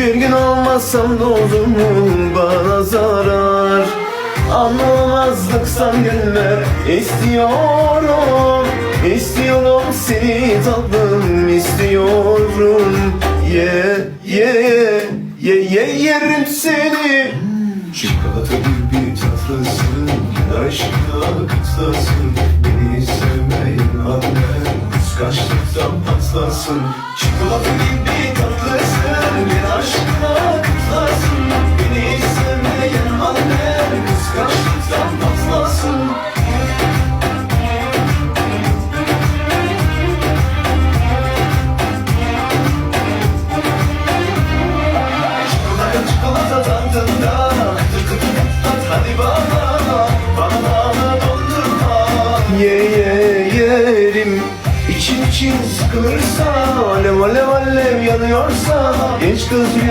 Bir gün olmazsam ne olur mu? Bana zarar. Anlamazlıksan gülme. İstiyorum İstiyorum seni tatlım istiyorum. Ye ye ye ye yerim seni. Çikolata gibi tatlısın Aşkına kıtlasın Beni sevmeyin anne Kıskançlıktan patlasın. Çikolata gibi tat hadi bana dondurma. Ye ye yerim. İçim için sıkılırsa Alev alev alev yanıyorsa Genç kız rüyası